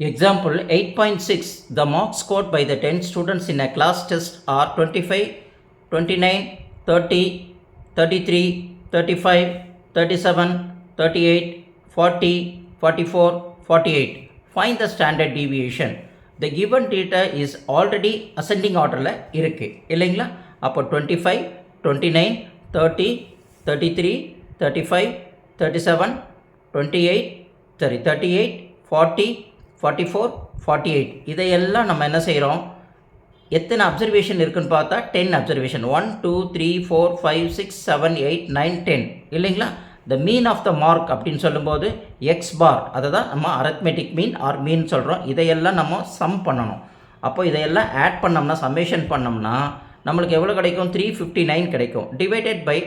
Example 8.6 The marks scored by the 10 students in a class test are 25, 29, 30, 33, 35, 37, 38, 40, 44, 48. Find the standard deviation. The given data is already ascending orderல இருக்கு இல்லைங்களா அப்போ 25, 29, 30, 33, 35, 37, 28, சரி 38, 40, 44, 48 இதையெல்லாம் நம்ம என்ன செய்கிறோம் எத்தனை அப்சர்வேஷன் இருக்குன்னு பார்த்தா ten observation one two three four five six seven eight nine ten இல்லைங்களா? The mean of the mark அப்படின்னு சொல்லும்போது எக்ஸ் பார் அதை தான் நம்ம அரத்மெட்டிக் மீன் ஆர் மீன் சொல்கிறோம் இதையெல்லாம் நம்ம சம் பண்ணணும். அப்போ இதையெல்லாம் ஆட் பண்ணோம்னா சம்மேஷன் பண்ணோம்னா நம்மளுக்கு எவ்வளோ கிடைக்கும்? த்ரீ ஃபிஃப்டி நைன் கிடைக்கும். டிவைடட் பை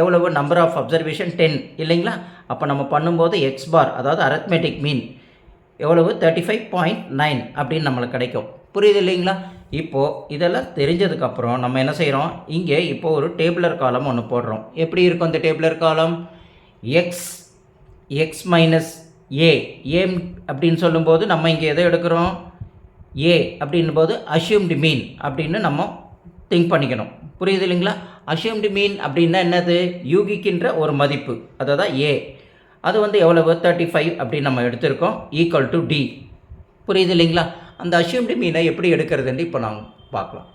எவ்வளவு? நம்பர் ஆஃப் அப்சர்வேஷன் டென் இல்லைங்களா? அப்போ நம்ம பண்ணும்போது எக்ஸ் பார் அதாவது அரத்மெட்டிக் மீன் எவ்வளவு? தேர்ட்டி ஃபைவ் பாயிண்ட் நைன் அப்படின்னு நம்மளுக்கு கிடைக்கும். புரியுது இல்லைங்களா? இப்போது இதெல்லாம் தெரிஞ்சதுக்கப்புறம் நம்ம என்ன செய்கிறோம் இங்கே இப்போ ஒரு டேபிளர் காலம் ஒன்று போடுறோம். எப்படி இருக்கும் இந்த tabular column? X X minus A ஏம் அப்படின்னு சொல்லும்போது நம்ம இங்கே எதை எடுக்கிறோம்? ஏ அப்படின்னும் போது அஷ்யூம்டு மீன் அப்படின்னு நம்ம திங்க் பண்ணிக்கணும். புரியுது இல்லைங்களா? அஷ்யூம்டு மீன் அப்படின்னா என்னது? யூகிக்கின்ற ஒரு மதிப்பு. அதை தான் ஏ அது வந்து எவ்வளவு? தேர்ட்டி ஃபைவ் அப்படின்னு நம்ம எடுத்திருக்கோம். ஈக்குவல் டு டி புரியுது இல்லைங்களா? அந்த அஷ்யூம்டு மீனை எப்படி எடுக்கிறதுன்னு இப்போ நாங்கள் பார்க்கலாம்.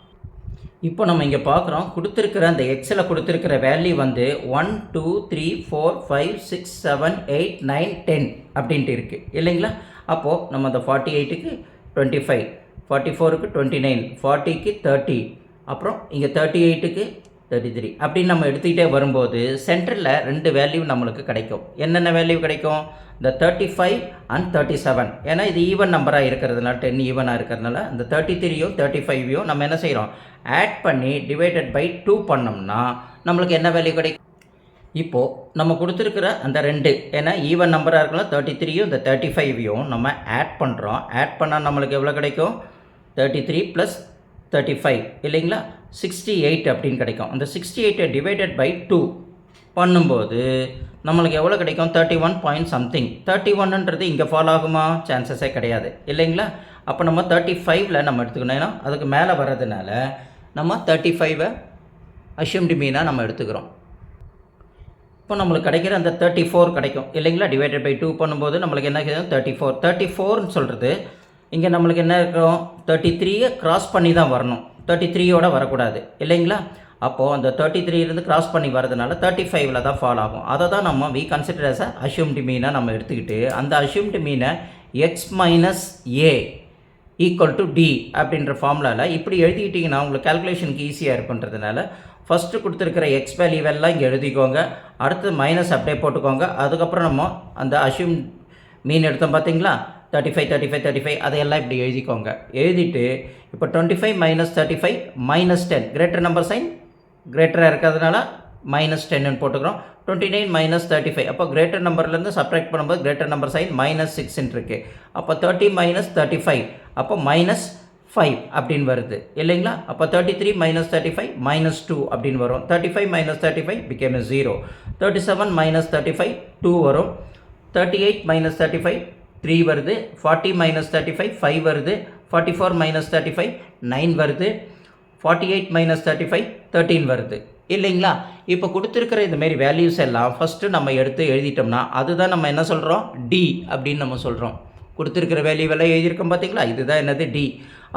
இப்போ நம்ம இங்கே பார்க்குறோம். கொடுத்துருக்கிற அந்த எக்ஸில் கொடுத்துருக்கிற வேல்யூ வந்து one two three four five six seven eight nine ten அப்படின்ட்டு இருக்குது இல்லைங்களா? அப்போது நம்ம அந்த ஃபார்ட்டி எயிட்டுக்கு டுவெண்ட்டி ஃபைவ் ஃபார்ட்டி ஃபோருக்கு டுவெண்ட்டி நைன் ஃபார்ட்டிக்கு தேர்ட்டி அப்புறம் இங்கே தேர்ட்டி எயிட்டுக்கு தேர்ட்டி த்ரீ அப்படின்னு நம்ம எடுத்துக்கிட்டே வரும்போது சென்டரில் ரெண்டு வேல்யூ நம்மளுக்கு கிடைக்கும். என்னென்ன வேல்யூ கிடைக்கும்? இந்த thirty five and thirty seven ஏன்னா இது ஈவன் நம்பராக இருக்கிறதுனால டென் ஈவனாக இருக்கிறதுனால இந்த தேர்ட்டி த்ரீயும் தேர்ட்டி ஃபைவையும் நம்ம என்ன செய்கிறோம் ஆட் பண்ணி டிவைடட் பை டூ பண்ணோம்னா நம்மளுக்கு என்ன வேல்யூ கிடைக்கும்? இப்போது நம்ம கொடுத்துருக்கிற அந்த ரெண்டு ஏன்னா ஈவன் நம்பராக இருக்கலாம் தேர்ட்டி த்ரீயும் இந்த தேர்ட்டி ஃபைவையும் நம்ம ஆட் பண்ணுறோம் ஆட் பண்ணால் நம்மளுக்கு எவ்வளோ கிடைக்கும்? Thirty three plus thirty five இல்லைங்களா? சிக்ஸ்டி எயிட் அப்படின்னு கிடைக்கும். அந்த சிக்ஸ்டி எயிட்டை டிவைடட் பை டூ பண்ணும்போது நம்மளுக்கு எவ்வளோ கிடைக்கும்? Thirty one point something thirty ஒன்னுன்றது இங்கே ஃபாலோ ஆகுமா? சான்சஸே கிடையாது. இல்லைங்களா? அப்போ நம்ம தேர்ட்டி ஃபைவ்ல நம்ம எடுத்துக்கணும். ஏன்னா அதுக்கு மேலே வர்றதுனால நம்ம தேர்ட்டி ஃபைவை அஷ்யூம்டு மீனாக நம்ம எடுத்துக்கிறோம். இப்போ நம்மளுக்கு கிடைக்கிற அந்த தேர்ட்டி ஃபோர் கிடைக்கும். இல்லைங்களா? டிவைடட் பை டூ பண்ணும்போது நம்மளுக்கு என்ன கிடைக்கும்? தேர்ட்டி ஃபோர் தேர்ட்டி ஃபோர்னு சொல்கிறது இங்கே நம்மளுக்கு என்ன இருக்கும்? தேர்ட்டி த்ரீயை கிராஸ் பண்ணி தான் வரணும். தேர்ட்டி த்ரீயோட வரக்கூடாது. இல்லைங்களா? அப்போது அந்த தேர்ட்டி த்ரீலேருந்து கிராஸ் பண்ணி வரதுனால தேர்ட்டி ஃபைவ்ல தான் ஃபால் ஆகும். அதை தான் நம்ம we consider as a assumed மீனை நம்ம எடுத்துக்கிட்டு அந்த அஷ்யூம்டு மீனை X minus A equal to D அப்படின்ற ஃபார்முலாவில் இப்படி எழுதிக்கிட்டிங்கன்னா உங்களுக்கு கால்குலேஷனுக்கு ஈஸியாக இருக்குன்றதுனால ஃபஸ்ட்டு கொடுத்துருக்கிற எக்ஸ் வேல்யூவெல்லாம் இங்கே எழுதிக்கோங்க. அடுத்து மைனஸ் அப்படியே போட்டுக்கோங்க. அதுக்கப்புறம் நம்ம அந்த அஷ்யூம் மீன் எடுத்தோம் பார்த்தீங்களா thirty five thirty five thirty five அதையெல்லாம் இப்படி எழுதிக்கோங்க. எழுதிட்டு இப்போ twenty five minus thirty five minus ten greater number sign கிரேட்டராக இருக்கிறதுனால மைனஸ் டென்னு போட்டுக்கிறோம். Twenty nine minus thirty five அப்போ கிரேட்டர் நம்பர்லேருந்து சப்ராக்ட் பண்ணும்போது கிரேட்டர் நம்பர் சைன் மைனஸ் சிக்ஸ்ன்னு இருக்குது அப்போ தேர்ட்டி மைனஸ் தேர்ட்டி ஃபைவ் அப்போ மைனஸ் ஃபைவ் அப்படின்னு வருது. இல்லைங்களா? அப்போ thirty three minus thirty five minus two அப்படின்னு வரும். Thirty five minus thirty five become zero thirty seven minus thirty five two வரும். Thirty eight minus thirty five three வருது forty minus thirty five five வருது forty four minus thirty five nine வருது forty eight minus thirty five thirteen வருது. இல்லைங்களா? இப்போ கொடுத்துருக்கிற இந்த values எல்லாம் ஃபஸ்ட்டு நம்ம எடுத்து எழுதிட்டோம்னா அதுதான் நம்ம என்ன சொல்கிறோம் டி அப்படின்னு நம்ம சொல்கிறோம் கொடுத்துருக்கிற வேல்யூ எல்லாம் எழுதியிருக்கோம் பார்த்தீங்களா இதுதான் என்னது? டி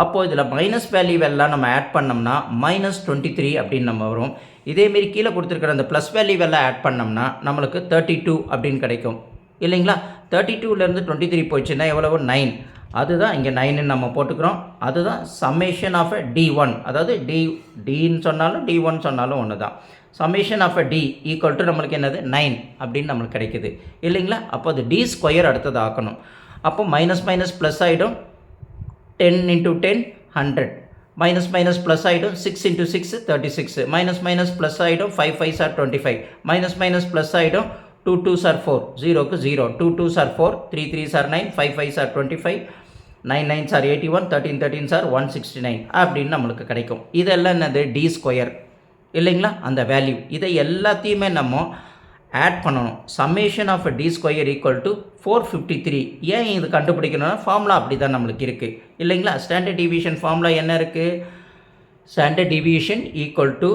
அப்போது இதில் மைனஸ் வேல்யூ எல்லாம் நம்ம ஆட் பண்ணோம்னா மைனஸ் டுவெண்ட்டி த்ரீ அப்படின்னு நம்ம வரும். இதேமாரி கீழே கொடுத்துருக்கிற அந்த ப்ளஸ் வேல்யூ எல்லாம் ஆட் பண்ணோம்னா நம்மளுக்கு தேர்ட்டி டூ அப்படின்னு கிடைக்கும். இல்லைங்களா? தேர்ட்டி டூலேருந்து டுவெண்ட்டி த்ரீ போயிடுச்சுன்னா எவ்வளவு நைன் அதுதான் இங்கே நைன்னு நம்ம போட்டுக்கிறோம். அதுதான் summation of uh D one அதாவது டி டின்னு சொன்னாலும் டி ஒன் சொன்னாலும் ஒன்று தான் summation of uh D equal to நம்மளுக்கு என்னது? நைன் அப்படின்னு நம்மளுக்கு கிடைக்குது. இல்லைங்களா? அப்போ அது டி ஸ்கொயர் அடுத்தது ஆக்கணும் அப்போ மைனஸ் மைனஸ் ப்ளஸ் ஆகிடும் ten into ten hundred minus minus plus ஆகிடும் six into six thirty six minus minus plus ஆகிடும் five five sir twenty five minus minus plus ஆகிடும் டூ டூ சார் ஃபோர் ஜீரோக்கு zero two two sir four three three sir nine five five sir twenty five nine nine sir eighty one thirteen thirteen sir one sixty nine அப்படின்னு நம்மளுக்கு கிடைக்கும். இதெல்லாம் என்னது? D square இல்லைங்களா? அந்த value இதை எல்லாத்தையுமே நம்ம ஆட் பண்ணணும். Summation of d square equal to four fifty three ஏன் இது கண்டுபிடிக்கணும்னா ஃபார்முலா அப்படி தான் நம்மளுக்கு இருக்குது இல்லைங்களா? ஸ்டாண்டர்ட் டிவிஷன் ஃபார்முலா என்ன இருக்குது standard division equal to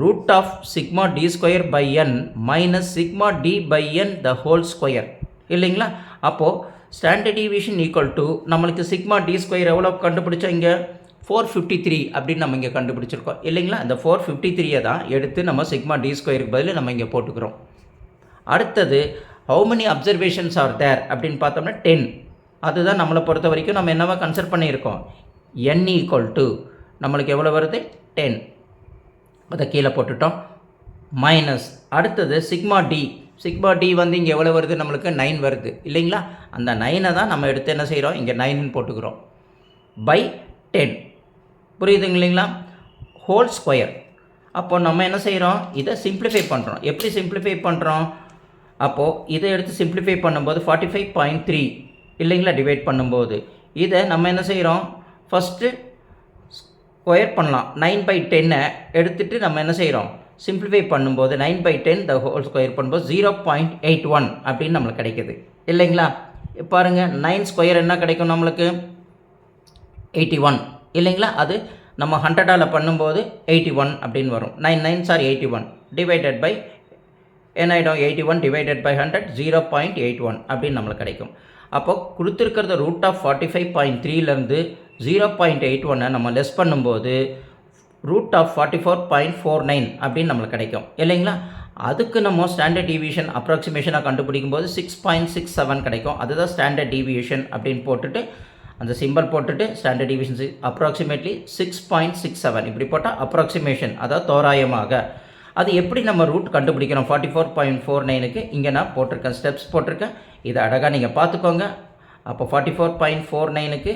root of sigma d square by n minus sigma d by n the whole square இல்லைங்களா? அப்போது ஸ்டாண்டர்ட் டிவிஷன் ஈக்குவல் டு நம்மளுக்கு சிக்மா டி ஸ்கொயர் எவ்வளோ கண்டுபிடிச்சோம் இங்கே? ஃபோர் ஃபிஃப்டி த்ரீ அப்படின்னு நம்ம இங்கே கண்டுபிடிச்சிருக்கோம். இல்லைங்களா? இந்த ஃபோர் ஃபிஃப்டி த்ரீயை தான் எடுத்து நம்ம சிக்மா டி ஸ்கொயருக்கு பதில் நம்ம இங்கே போட்டுக்கிறோம். அடுத்தது how many observations are there அப்படின்னு பார்த்தோம்னா டென் அதுதான் நம்மளை பொறுத்த வரைக்கும் நம்ம என்னவா கன்சிடர் பண்ணியிருக்கோம்? என் ஈக்குவல் டு நம்மளுக்கு எவ்வளோ வருது? டென் அதை கீழே போட்டுட்டோம். மைனஸ் அடுத்தது சிக்மா டி சிக்மா டி வந்து இங்கே எவ்வளோ வருது? நம்மளுக்கு நைன் வருது. இல்லைங்களா? அந்த நைனை தான் நம்ம எடுத்து என்ன செய்கிறோம் இங்கே நைன்னு போட்டுக்கிறோம். பை டென் புரியுதுங்க இல்லைங்களா? ஹோல் ஸ்கொயர் அப்போ நம்ம என்ன செய்கிறோம் இதை சிம்பிளிஃபை பண்ணுறோம் எப்படி சிம்பிளிஃபை பண்ணுறோம் அப்போது இதை எடுத்து சிம்பிளிஃபை பண்ணும்போது ஃபார்ட்டி ஃபைவ் பாயிண்ட் த்ரீ இல்லைங்களா? டிவைட் பண்ணும்போது. இதை நம்ம என்ன செய்கிறோம் ஃபஸ்ட்டு ஸ்கொயர் பண்ணலாம். நைன் பை டென்னை எடுத்துகிட்டு நம்ம என்ன செய்கிறோம் சிம்பிளிஃபை பண்ணும்போது nine by ten the whole square பண்ணும்போது ஜீரோ பாயிண்ட் எயிட் ஒன் அப்படின்னு நம்மளுக்கு கிடைக்குது. இல்லைங்களா? பாருங்கள் நைன் ஸ்கொயர் என்ன கிடைக்கும் நம்மளுக்கு? எயிட்டி ஒன் இல்லைங்களா? அது நம்ம ஹண்ட்ரடால் பண்ணும்போது எயிட்டி ஒன் அப்படின்னு வரும். Nine nine sir eighty one divided by என்ன ஆகிடும் eighty one divided by hundred zero point eight one அப்படின்னு நம்மளுக்கு கிடைக்கும். அப்போது கொடுத்துருக்கிறத root of forty five point த்ரீலேருந்து zero point eight ஒன்னை நம்ம லெஸ் பண்ணும்போது root of forty four point four nine அப்படின்னு நம்மளுக்கு கிடைக்கும். இல்லைங்களா? அதுக்கு நம்ம ஸ்டாண்டர்ட் டிவிஷன் அப்ராக்சிமேஷனாக கண்டுபிடிக்கும் போது சிக்ஸ் பாயிண்ட் சிக்ஸ் செவன் கிடைக்கும். அதுதான் ஸ்டாண்டர்ட் டிவியேஷன் அப்படின்னு போட்டுட்டு அந்த சிம்பிள் போட்டுட்டு standard division approximately six point six seven இப்படி போட்டால் அப்ராக்சிமேஷன் அதாவது தோராயமாக. அது எப்படி நம்ம ரூட் கண்டுபிடிக்கணும்? ஃபார்ட்டி ஃபோர் பாயிண்ட் ஃபோர் நைனுக்கு இங்கே நான் போட்டிருக்கேன் ஸ்டெப்ஸ் போட்டிருக்கேன். இதை அழகாக நீங்கள் பார்த்துக்கோங்க. அப்போ ஃபார்ட்டி ஃபோர் பாயிண்ட் ஃபோர் நைனுக்கு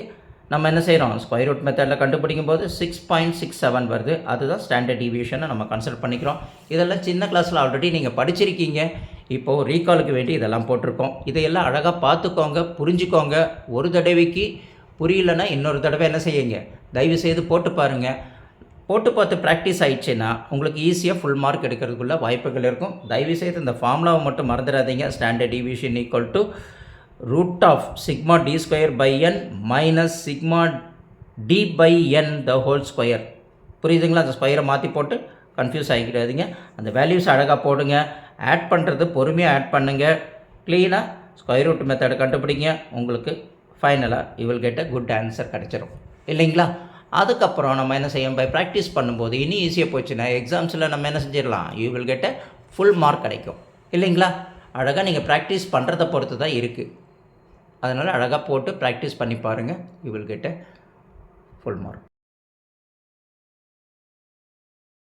நம்ம என்ன செய்கிறோம் ஸ்கொயர் ரூட் மெத்தடில் கண்டுபிடிக்கும் போது சிக்ஸ் பாயிண்ட் சிக்ஸ் செவன் வருது. அதுதான் ஸ்டாண்டர்ட் டிவியேஷனை நம்ம கன்சல்ட் பண்ணிக்கிறோம். இதெல்லாம் சின்ன கிளாஸில் ஆல்ரெடி நீங்கள் படிச்சிருக்கீங்க. இப்போது ரீகாலுக்கு வேண்டி இதெல்லாம் போட்டிருக்கோம். இதையெல்லாம் அழகாக பார்த்துக்கோங்க புரிஞ்சுக்கோங்க. ஒரு தடவைக்கு புரியலன்னா இன்னொரு தடவை என்ன செய்யுங்க? தயவு செய்து போட்டு பாருங்கள் போட்டு பார்த்து ப்ராக்டிஸ் ஆயிடுச்சுன்னா உங்களுக்கு ஈஸியாக ஃபுல் மார்க் எடுக்கிறதுக்குள்ள வாய்ப்புகள் இருக்கும். தயவு செய்து இந்த ஃபார்முலாவை மட்டும் மறந்துடாதீங்க. Standard division equal to root of sigma d square by n minus sigma d by n the whole square புரியுதுங்களா? அந்த ஸ்கொயரை மாற்றி போட்டு கன்ஃபியூஸ் ஆகிக்கிறாதீங்க அந்த வேல்யூஸ் அழகாக போடுங்க. ஆட் பண்ணுறது பொறுமையாக ஆட் பண்ணுங்கள் க்ளீனாக ஸ்கொயர் ரூட் மெத்தடை கண்டுபிடிங்க. உங்களுக்கு ஃபைனலாக you will get a good answer கிடச்சிரும். இல்லைங்களா? அதுக்கப்புறம் நம்ம என்ன செய்யும் பை ப்ராக்டிஸ் பண்ணும்போது இன்னும் ஈஸியாக போச்சுன்னா எக்ஸாம்ஸில் நம்ம என்ன செஞ்சிடலாம்? You will get a full mark கிடைக்கும். இல்லைங்களா? அழகாக நீங்கள் ப்ராக்டிஸ் பண்ணுறதை பொறுத்து தான் இருக்குது அதனால் அழகாக போட்டு ப்ராக்டிஸ் பண்ணி பாருங்கள் you will get a full mark